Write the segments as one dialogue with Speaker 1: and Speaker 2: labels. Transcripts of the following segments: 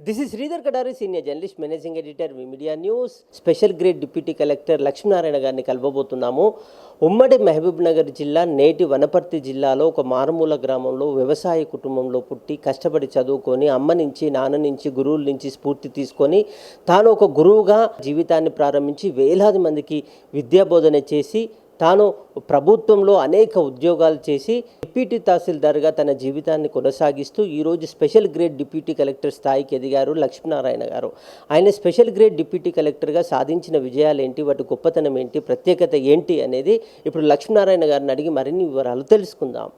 Speaker 1: This is Sridhar Kadari senior journalist managing editor media news special grade deputy collector Lakshminarayana గారిని కలవబోతున్నాము. ఉమ్మడి మహబూబ్ నగర్ జిల్లా నేటి వనపర్తి జిల్లాలో ఒక మారుమూల గ్రామంలో వ్యవసాయ కుటుంబంలో పుట్టి కష్టపడి చదువుకొని అమ్మ నుంచి నాన్న నుంచి గురువుల నుంచి స్ఫూర్తి తీసుకొని తాను ఒక గురువుగా జీవితాన్ని ప్రారంభించి వేలాది మందికి విద్యాబోధన చేసి తాను ప్రభుత్వంలో అనేక ఉద్యోగాలు చేసి డిప్యూటీ తహసీల్దార్గా తన జీవితాన్ని కొనసాగిస్తూ ఈరోజు స్పెషల్ గ్రేడ్ డిప్యూటీ కలెక్టర్ స్థాయికి ఎదిగారు లక్ష్మీనారాయణ గారు. ఆయన స్పెషల్ గ్రేడ్ డిప్యూటీ కలెక్టర్గా సాధించిన విజయాలు ఏంటి? వాటి గొప్పతనం ఏంటి? ప్రత్యేకత ఏంటి? అనేది ఇప్పుడు లక్ష్మీనారాయణ గారిని అడిగి మరిన్ని వివరాలు తెలుసుకుందాం.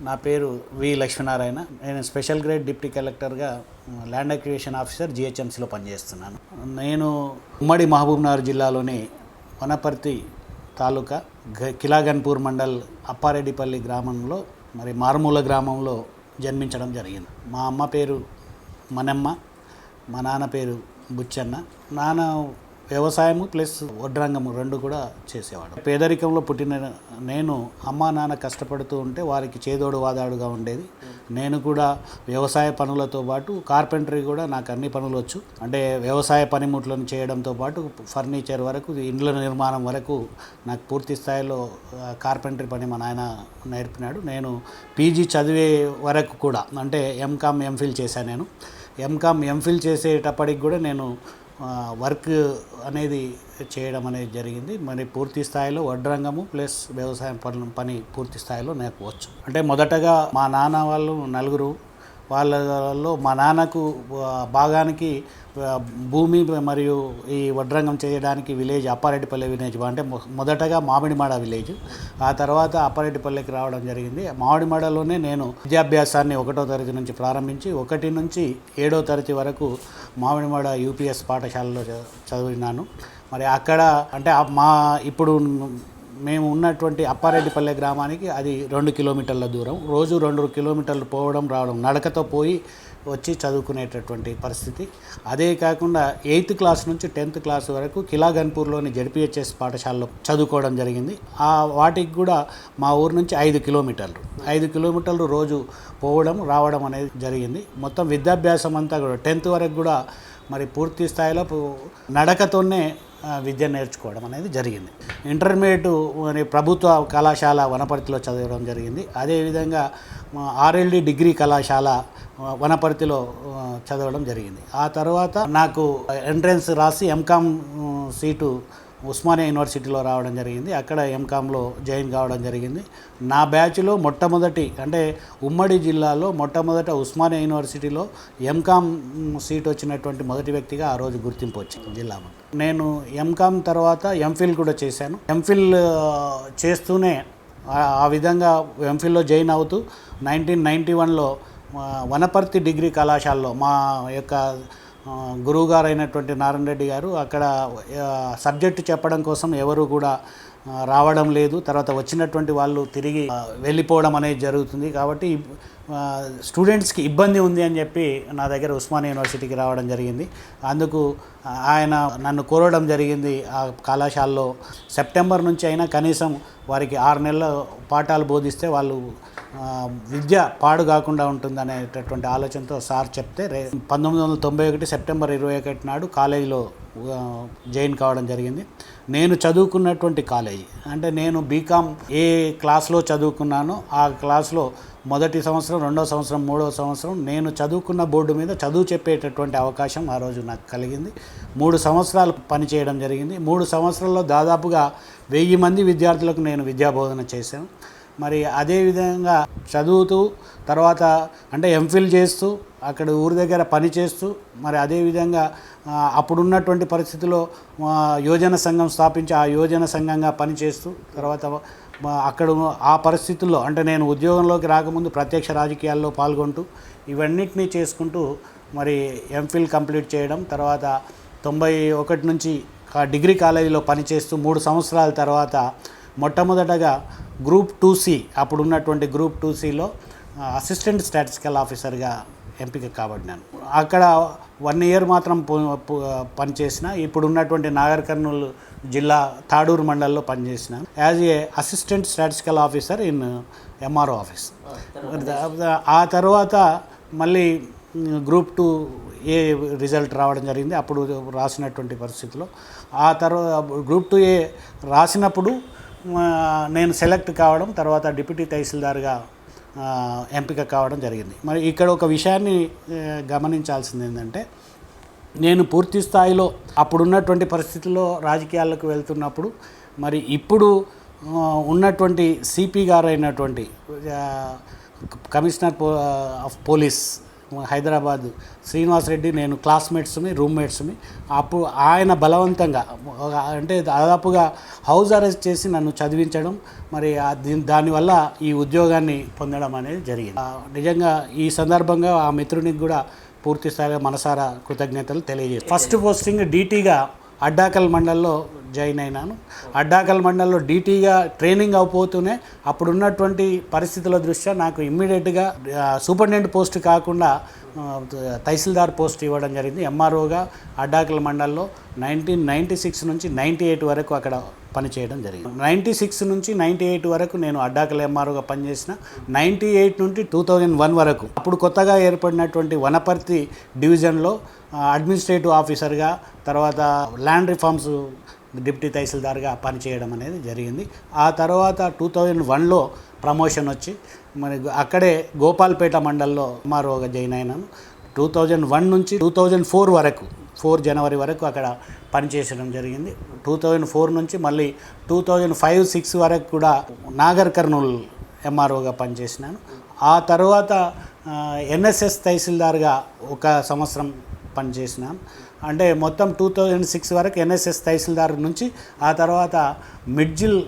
Speaker 2: నా పేరు వి లక్ష్మీనారాయణ. నేను స్పెషల్ గ్రేడ్ డిప్టీ కలెక్టర్గా ల్యాండ్ అక్విజిషన్ ఆఫీసర్ జిహెచ్ఎంసీలో పనిచేస్తున్నాను. నేను ఉమ్మడి మహబూబ్నగర్ జిల్లాలోని వనపర్తి తాలూకా గ- కిలాగన్పూర్ మండల్ అప్పారెడ్డిపల్లి గ్రామంలో మరి మారుమూల గ్రామంలో జన్మించడం జరిగింది. మా అమ్మ పేరు మనమ్మ మా నాన్న పేరు బుచ్చన్న. నాన్న వ్యవసాయము ప్లస్ వడ్రంగము రెండు కూడా చేసేవాడు. పేదరికంలో పుట్టిన నేను అమ్మా నాన్న కష్టపడుతూ ఉంటే వారికి చేదోడు వాదాడుగా ఉండేది. నేను కూడా వ్యవసాయ పనులతో పాటు కార్పెంటరీ కూడా నాకు అన్ని పనులు వచ్చు. అంటే వ్యవసాయ పనిముట్లను చేయడంతో పాటు ఫర్నిచర్ వరకు ఇండ్ల నిర్మాణం వరకు నాకు పూర్తి స్థాయిలో కార్పెంటరీ పని మా నాయన నేర్పినాడు. నేను పీజీ చదివే వరకు కూడా అంటే ఎంకామ్ ఎంఫిల్ చేశాను నేను. ఎంకామ్ ఎంఫిల్ చేసేటప్పటికి కూడా నేను వర్క్ అనేది చేయడం అనేది జరిగింది. మరి పూర్తి స్థాయిలో వడ్రంగము ప్లస్ వ్యవసాయం పనులు పని పూర్తి స్థాయిలో నాకు వచ్చు అంటే మొదటగా మా నాన్న వాళ్ళు నలుగురు వాళ్ళలో మా నాన్నకు భాగానికి భూమి మరియు ఈ వడ్రంగం చేయడానికి విలేజ్ అప్పారెడ్డిపల్లి విలేజ్ అంటే మొ- మొదటగా మామిడిమాడ విలేజ్. ఆ తర్వాత అప్పారెడ్డిపల్లికి రావడం జరిగింది. మామిడిమాడలోనే నేను విద్యాభ్యాసాన్ని ఒకటో తరగతి నుంచి ప్రారంభించి ఒకటి నుంచి ఏడో తరగతి వరకు మామిడిమాడ యూపీఎస్ పాఠశాలలో చదివినాను. మరి అక్కడ అంటే మా ఇప్పుడు మేము ఉన్నటువంటి అప్పారెడ్డిపల్లె గ్రామానికి అది రెండు కిలోమీటర్ల దూరం. రోజు రెండు కిలోమీటర్లు పోవడం రావడం నడకతో పోయి వచ్చి చదువుకునేటటువంటి పరిస్థితి. అదే కాకుండా ఎయిత్ క్లాస్ నుంచి టెన్త్ క్లాస్ వరకు కిలాగన్పూర్లోని జడ్పిహెచ్ఎస్ పాఠశాలలో చదువుకోవడం జరిగింది. ఆ వాటికి కూడా మా ఊరు నుంచి ఐదు కిలోమీటర్లు. ఐదు కిలోమీటర్లు రోజు పోవడం రావడం అనేది జరిగింది. మొత్తం విద్యాభ్యాసం అంతా కూడా టెన్త్ వరకు కూడా మరి పూర్తి స్థాయిలో నడకతోనే విద్య నేర్చుకోవడం అనేది జరిగింది. ఇంటర్మీడియట్ మరి ప్రభుత్వ కళాశాల వనపర్తిలో చదవడం జరిగింది. అదేవిధంగా ఆర్ఎల్డి డిగ్రీ కళాశాల వనపర్తిలో చదవడం జరిగింది. ఆ తర్వాత నాకు ఎంట్రన్స్ రాసి ఎంకామ్ సీటు ఉస్మానియా యూనివర్సిటీలో రావడం జరిగింది. అక్కడ ఎంకామ్లో జాయిన్ కావడం జరిగింది. నా బ్యాచ్లో మొట్టమొదటి అంటే ఉమ్మడి జిల్లాలో మొట్టమొదట ఉస్మానియా యూనివర్సిటీలో ఎంకామ్ సీట్ వచ్చినటువంటి మొదటి వ్యక్తిగా ఆ రోజు గుర్తింపు వచ్చింది జిల్లా నేను ఎంకామ్ తర్వాత ఎంఫిల్ కూడా చేశాను. ఎంఫిల్ చేస్తూనే ఆ- విధంగా ఎంఫిల్లో జాయిన్ అవుతూ నైన్టీన్ నైంటీ వన్లో వనపర్తి డిగ్రీ కళాశాలలో మా యొక్క గురువుగారు అయినటువంటి నారాయణ రెడ్డి గారు అక్కడ సబ్జెక్టు చెప్పడం కోసం ఎవరు కూడా రావడం లేదు. తర్వాత వచ్చినటువంటి వాళ్ళు తిరిగి వెళ్ళిపోవడం అనేది జరుగుతుంది. కాబట్టి స్టూడెంట్స్కి ఇబ్బంది ఉంది అని చెప్పి నా దగ్గర ఉస్మానియా యూనివర్సిటీకి రావడం జరిగింది. అందుకు ఆయన నన్ను కోరడం జరిగింది. ఆ కళాశాలలో సెప్టెంబర్ నుంచి అయినా కనీసం వారికి ఆరు నెలల పాఠాలు బోధిస్తే వాళ్ళు విద్య పాడు కాకుండా ఉంటుందనేటటువంటి ఆలోచనతో సార్ చెప్తే రే పంతొమ్మిది వందల తొంభై ఒకటి సెప్టెంబర్ ఇరవై ఒకటి నాడు కాలేజీలో జాయిన్ కావడం జరిగింది. నేను చదువుకున్నటువంటి కాలేజీ అంటే నేను బీకామ్ ఏ క్లాస్లో చదువుకున్నానో ఆ క్లాస్లో మొదటి సంవత్సరం రెండో సంవత్సరం మూడో సంవత్సరం నేను చదువుకున్న బోర్డు మీద చదువు చెప్పేటటువంటి అవకాశం ఆ రోజు నాకు కలిగింది. మూడు సంవత్సరాలు పనిచేయడం జరిగింది. మూడు సంవత్సరాల్లో దాదాపుగా వెయ్యి మంది విద్యార్థులకు నేను విద్యాబోధన చేశాను. మరి అదేవిధంగా చదువుతూ తర్వాత అంటే ఎంఫిల్ చేస్తూ అక్కడ ఊరి దగ్గర పని చేస్తూ మరి అదేవిధంగా అప్పుడున్నటువంటి పరిస్థితిలో యోజన సంఘం స్థాపించి ఆ యోజన సంఘంగా పనిచేస్తూ తర్వాత అక్కడ ఆ పరిస్థితుల్లో అంటే నేను ఉద్యోగంలోకి రాకముందు ప్రత్యక్ష రాజకీయాల్లో పాల్గొంటూ ఇవన్నిటినీ చేసుకుంటూ మరి ఎంఫిల్ కంప్లీట్ చేయడం తర్వాత తొంభై ఒకటి నుంచి డిగ్రీ కాలేజీలో పనిచేస్తూ మూడు సంవత్సరాల తర్వాత మొట్టమొదటగా గ్రూప్ టూ సి అప్పుడు ఉన్నటువంటి గ్రూప్ టూ సిలో అసిస్టెంట్ స్టాటిస్టికల్ ఆఫీసర్గా ఎంపిక కాబడినాను. అక్కడ వన్ ఇయర్ మాత్రం పనిచేసిన ఇప్పుడు ఉన్నటువంటి నాగర్ కర్నూలు జిల్లా తాడూరు మండలంలో పనిచేసిన as a assistant statistical officer in MRO office. ఆ తర్వాత మళ్ళీ గ్రూప్ టూ ఏ రిజల్ట్ రావడం జరిగింది అప్పుడు రాసినటువంటి పరిస్థితిలో. ఆ తర్వాత గ్రూప్ టూ ఏ రాసినప్పుడు నేను సెలెక్ట్ కావడం తర్వాత డిప్యూటీ తహసీల్దార్గా ఎంపిక కావడం జరిగింది. మరి ఇక్కడ ఒక విషయాన్ని గమనించాల్సింది ఏంటంటే నేను పూర్తి స్థాయిలో అప్పుడున్నటువంటి పరిస్థితుల్లో రాజకీయాలకు వెళ్తున్నప్పుడు మరి ఇప్పుడు ఉన్నటువంటి సిపి గారు అయినటువంటి కమిషనర్ పో ఆఫ్ పోలీస్ హైదరాబాద్ శ్రీనివాస్ రెడ్డి నేను క్లాస్మేట్స్ని రూమ్మేట్స్ని అప్పుడు ఆయన బలవంతంగా అంటే దాదాపుగా హౌస్ అరెస్ట్ చేసి నన్ను చదివించడం మరి దీని దానివల్ల ఈ ఉద్యోగాన్ని పొందడం అనేది జరిగింది. నిజంగా ఈ సందర్భంగా ఆ మిత్రునికి కూడా పూర్తిస్థాయిగా మనసారా కృతజ్ఞతలు తెలియజేస్తాను ఫస్ట్ పోస్టింగ్ డీటీగా అడ్డాకల్ మండల్లో జాయిన్ అయినాను. అడ్డాకల్ మండలంలో డీటీగా ట్రైనింగ్ అవ్వబోతూనే అప్పుడు ఉన్నటువంటి పరిస్థితుల దృష్ట్యా నాకు ఇమ్మీడియట్గా సూపరింటెండెంట్ పోస్ట్ కాకుండా తహసీల్దార్ పోస్ట్ ఇవ్వడం జరిగింది. ఎంఆర్ఓగా అడ్డాకల్ మండల్లో నైన్టీన్ నైంటీ సిక్స్ నుంచి నైంటీ ఎయిట్ వరకు అక్కడ పనిచేయడం జరిగింది. నైంటీ సిక్స్ నుంచి నైంటీ ఎయిట్ వరకు నేను అడ్డాకల్ ఎంఆర్ఓగా పనిచేసిన. నైంటీ ఎయిట్ నుండి టూ థౌజండ్ వన్ వరకు అప్పుడు కొత్తగా ఏర్పడినటువంటి వనపర్తి డివిజన్లో అడ్మినిస్ట్రేటివ్ ఆఫీసర్గా తర్వాత ల్యాండ్ రిఫార్మ్స్ డిప్యూటీ తహసీల్దార్గా పనిచేయడం అనేది జరిగింది. ఆ తర్వాత టూ థౌజండ్ వన్లో ప్రమోషన్ వచ్చి మరి అక్కడే గోపాల్పేట మండల్లో ఎంఆర్ఓగా జాయిన్ అయినాను. టూ థౌజండ్ వన్ నుంచి టూ థౌజండ్ ఫోర్ వరకు ఫోర్ జనవరి వరకు అక్కడ పనిచేయడం జరిగింది. టూ థౌజండ్ ఫోర్ నుంచి మళ్ళీ టూ థౌజండ్ ఫైవ్ సిక్స్ వరకు కూడా నాగర్ కర్నూల్ ఎంఆర్ఓగా పనిచేసినాను. ఆ తర్వాత ఎన్ఎస్ఎస్ తహసీల్దార్గా ఒక సంవత్సరం పనిచేసినాను. అంటే మొత్తం టూ థౌజండ్ సిక్స్ వరకు ఎన్ఎస్ఎస్ తహసీల్దార్ నుంచి ఆ తర్వాత మిడ్జిల్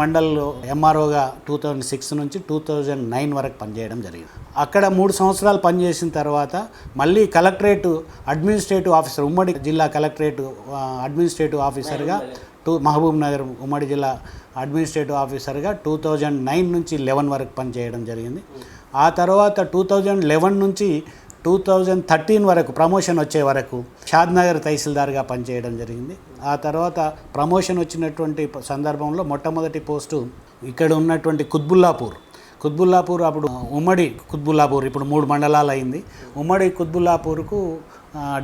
Speaker 2: మండల్లో ఎంఆర్ఓగా టూ థౌజండ్ సిక్స్ నుంచి టూ థౌజండ్ నైన్ వరకు పనిచేయడం జరిగింది. అక్కడ మూడు సంవత్సరాలు పనిచేసిన తర్వాత మళ్ళీ కలెక్టరేట్ అడ్మినిస్ట్రేటివ్ ఆఫీసర్ ఉమ్మడి జిల్లా కలెక్టరేట్ అడ్మినిస్ట్రేటివ్ ఆఫీసర్గా టూ మహబూబ్ నగర్ ఉమ్మడి జిల్లా అడ్మినిస్ట్రేటివ్ ఆఫీసర్గా టూ థౌజండ్ నైన్ నుంచి లెవెన్ వరకు పనిచేయడం జరిగింది. ఆ తర్వాత టూ థౌజండ్ లెవెన్ నుంచి టూ థౌజండ్ థర్టీన్ వరకు ప్రమోషన్ వచ్చే వరకు షాద్నగర్ తహసీల్దార్గా పనిచేయడం జరిగింది. ఆ తర్వాత ప్రమోషన్ వచ్చినటువంటి సందర్భంలో మొట్టమొదటి పోస్టు ఇక్కడ ఉన్నటువంటి కుత్బుల్లాపూర్. కుత్బుల్లాపూర్ అప్పుడు ఉమ్మడి కుత్బుల్లాపూర్ ఇప్పుడు మూడు మండలాలు అయింది ఉమ్మడి కుత్బుల్లాపూర్కు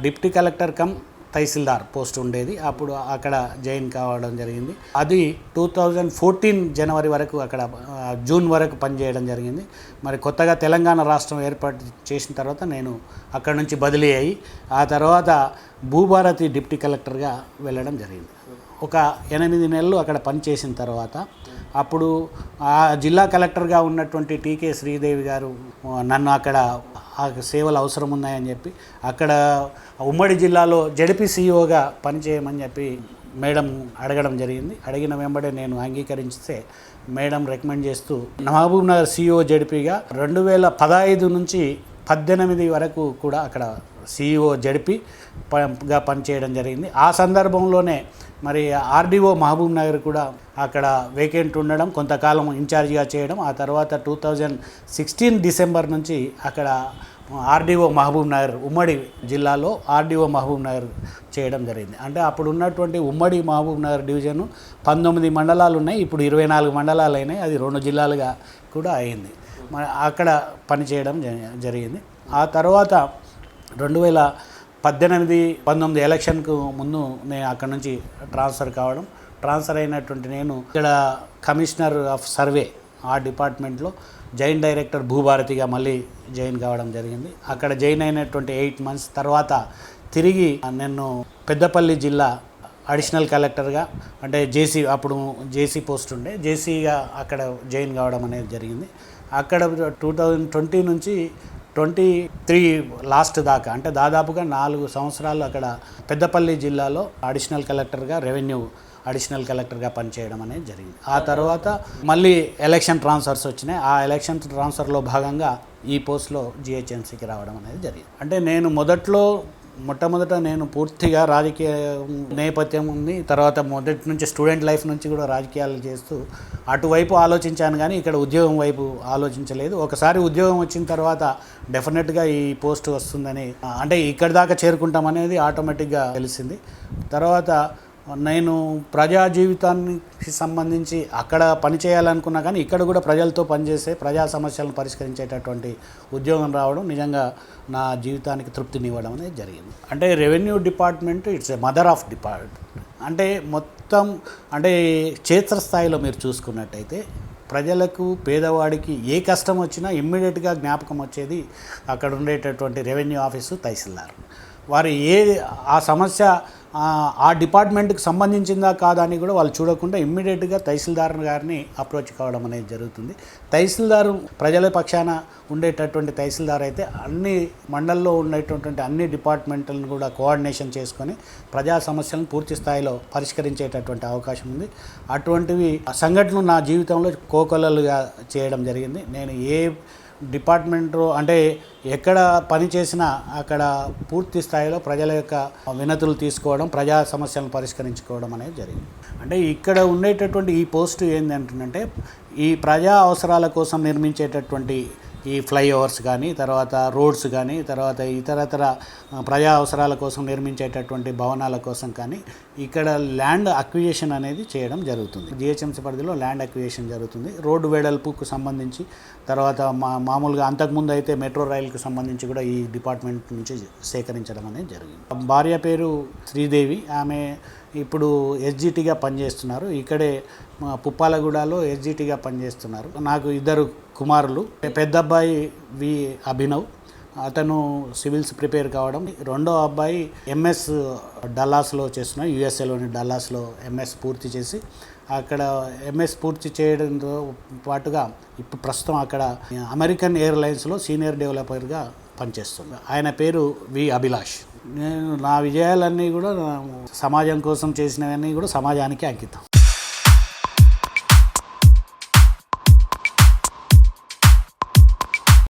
Speaker 2: deputy collector cum tahsildar post ఉండేది. అప్పుడు అక్కడ జాయిన్ కావడం జరిగింది. అది టూ థౌజండ్ ఫోర్టీన్ జనవరి వరకు అక్కడ జూన్ వరకు పనిచేయడం జరిగింది. మరి కొత్తగా తెలంగాణ రాష్ట్రం ఏర్పాటు చేసిన తర్వాత నేను అక్కడ నుంచి బదిలీ అయ్యి ఆ తర్వాత భూభారతి డిప్టీ కలెక్టర్గా వెళ్ళడం జరిగింది. ఒక ఎనిమిది నెలలు అక్కడ పనిచేసిన తర్వాత అప్పుడు ఆ జిల్లా కలెక్టర్గా ఉన్నటువంటి టీకే శ్రీదేవి గారు నన్ను అక్కడ ఆ సేవలు అవసరం ఉన్నాయని చెప్పి అక్కడ ఉమ్మడి జిల్లాలో జడిపి సీఈఓగా పనిచేయమని చెప్పి మేడం అడగడం జరిగింది. అడిగిన వెంబడే నేను అంగీకరిస్తే మేడం రికమెండ్ చేస్తూ మహబూబ్ నగర్ సీఈఓ జడిపిగా రెండు వేల పదహైదు నుంచి పద్దెనిమిది వరకు కూడా అక్కడ సీఈఓ జడిపి గా పనిచేయడం జరిగింది. ఆ సందర్భంలోనే మరి ఆర్డీఓ మహబూబ్ నగర్ కూడా అక్కడ వేకెంట్ ఉండడం కొంతకాలం ఇన్ఛార్జిగా చేయడం ఆ తర్వాత టూ థౌజండ్ సిక్స్టీన్ డిసెంబర్ నుంచి అక్కడ ఆర్డీఓ మహబూబ్ నగర్ ఉమ్మడి జిల్లాలో ఆర్డీఓ మహబూబ్ నగర్ చేయడం జరిగింది. అంటే అప్పుడు ఉన్నటువంటి ఉమ్మడి మహబూబ్ నగర్ డివిజన్ పంతొమ్మిది మండలాలు ఉన్నాయి. ఇప్పుడు ఇరవై నాలుగు మండలాలు అయినాయి. అది రెండు జిల్లాలుగా కూడా అయింది. అక్కడ పనిచేయడం జరిగింది. ఆ తర్వాత రెండు వేల పద్దెనిమిది పంతొమ్మిది ఎలక్షన్కు ముందు నేను అక్కడ నుంచి ట్రాన్స్ఫర్ కావడం ట్రాన్స్ఫర్ అయినటువంటి నేను ఇక్కడ కమిషనర్ ఆఫ్ సర్వే ఆ డిపార్ట్మెంట్లో జైన్ డైరెక్టర్ భూభారతిగా మళ్ళీ జైన్ కావడం జరిగింది. అక్కడ జైన్ అయినటువంటి ఎయిట్ మంత్స్ తర్వాత తిరిగి నేను పెద్దపల్లి జిల్లా అడిషనల్ కలెక్టర్గా అంటే జేసీ అప్పుడు జేసీ పోస్ట్ ఉండే జేసీగా అక్కడ జాయిన్ కావడం అనేది జరిగింది. అక్కడ టూ థౌజండ్ ట్వంటీ నుంచి ట్వంటీ త్రీ లాస్ట్ దాకా అంటే దాదాపుగా నాలుగు సంవత్సరాలు అక్కడ పెద్దపల్లి జిల్లాలో అడిషనల్ కలెక్టర్గా రెవెన్యూ అడిషనల్ కలెక్టర్గా పనిచేయడం అనేది జరిగింది. ఆ తర్వాత మళ్ళీ ఎలక్షన్ ట్రాన్స్ఫర్స్ వచ్చినాయి. ఆ ఎలక్షన్ ట్రాన్స్ఫర్లో భాగంగా ఈ పోస్ట్లో జిహెచ్ఎంసీకి రావడం అనేది జరిగింది. అంటే నేను మొదట్లో మొట్టమొదట నేను పూర్తిగా రాజకీయ నేపథ్యం ఉంది. తర్వాత మొదటి నుంచి స్టూడెంట్ లైఫ్ నుంచి కూడా రాజకీయాలు చేస్తూ అటువైపు ఆలోచించాను కానీ ఇక్కడ ఉద్యోగం వైపు ఆలోచించలేదు. ఒకసారి ఉద్యోగం వచ్చిన తర్వాత డెఫినెట్గా ఈ పోస్ట్ వస్తుందని అంటే ఇక్కడి దాకా చేరుకుంటామనేది ఆటోమేటిక్గా తెలిసింది. తర్వాత నేను ప్రజా జీవితానికి సంబంధించి అక్కడ పని చేయాలనుకున్నా కానీ ఇక్కడ కూడా ప్రజలతో పనిచేసే ప్రజా సమస్యలను పరిష్కరించేటటువంటి ఉద్యోగం రావడం నిజంగా నా జీవితానికి తృప్తినివ్వడం అనేది జరిగింది. అంటే revenue department it's a mother of department. అంటే మొత్తం అంటే క్షేత్రస్థాయిలో మీరు చూసుకున్నట్టయితే ప్రజలకు పేదవాడికి ఏ కష్టం వచ్చినా ఇమ్మీడియట్గా జ్ఞాపకం వచ్చేది అక్కడ ఉండేటటువంటి రెవెన్యూ ఆఫీసు తహసీల్దార్. వారు ఏ ఆ సమస్య ఆ, డిపార్ట్మెంట్కి సంబంధించిందా కాదా అని కూడా వాళ్ళు చూడకుండా ఇమ్మీడియట్గా తహసీల్దార్ గారిని అప్రోచ్ కావడం అనేది జరుగుతుంది. తహసీల్దారు ప్రజల పక్షాన ఉండేటటువంటి తహసీల్దార్ అయితే అన్ని మండల్లో ఉండేటటువంటి అన్ని డిపార్ట్మెంట్లను కూడా కోఆర్డినేషన్ చేసుకొని ప్రజా సమస్యలను పూర్తి స్థాయిలో పరిష్కరించేటటువంటి అవకాశం ఉంది. అటువంటివి సంఘటనలు నా జీవితంలో కోకొల్లలుగా చేయడం జరిగింది. నేను ఏ డిపార్ట్మెంట్ అంటే ఎక్కడ పని చేసినా అక్కడ పూర్తి స్థాయిలో ప్రజల యొక్క వినతులు తీసుకోవడం ప్రజా సమస్యలను పరిష్కరించుకోవడం అనేది జరిగింది. అంటే ఇక్కడ ఉండేటటువంటి ఈ పోస్టు ఏంటంటే ఈ ప్రజా అవసరాల కోసం నిర్మించేటటువంటి ఈ ఫ్లైఓవర్స్ కానీ తర్వాత రోడ్స్ కానీ తర్వాత ఇతరతర ప్రజా అవసరాల కోసం నిర్మించేటటువంటి భవనాల కోసం కానీ ఇక్కడ ల్యాండ్ అక్విజిషన్ అనేది చేయడం జరుగుతుంది. జిహెచ్ఎంసీ పరిధిలో ల్యాండ్ అక్విజిషన్ జరుగుతుంది. రోడ్డు వెడల్పుకు సంబంధించి తర్వాత మా మామూలుగా అంతకుముందు అయితే మెట్రో రైలుకు సంబంధించి కూడా ఈ డిపార్ట్మెంట్ నుంచి సేకరించడం అనేది జరిగింది. భార్య పేరు శ్రీదేవి. ఆమె ఇప్పుడు ఎస్జిటిగా పనిచేస్తున్నారు. ఇక్కడే మా పుప్పాలగూడలో ఎస్జిటిగా పనిచేస్తున్నారు. నాకు ఇద్దరు కుమారులు. పెద్ద అబ్బాయి వి అభినవ్ అతను సివిల్స్ ప్రిపేర్ కావడం. రెండో అబ్బాయి ఎంఎస్ డల్లాస్లో చేస్తున్నారు. యుఎస్ఏలోని డల్లాస్లో ఎంఎస్ పూర్తి చేసి అక్కడ ఎంఎస్ పూర్తి చేయడంతో పాటుగా ఇప్పుడు ప్రస్తుతం అక్కడ అమెరికన్ ఎయిర్లైన్స్లో సీనియర్ డెవలపర్గా పనిచేస్తుంది ఆయన పేరు వి అభిలాష్. నేను నా విజయాలన్నీ కూడా సమాజం కోసం చేసినవన్నీ కూడా సమాజానికి అంకితం.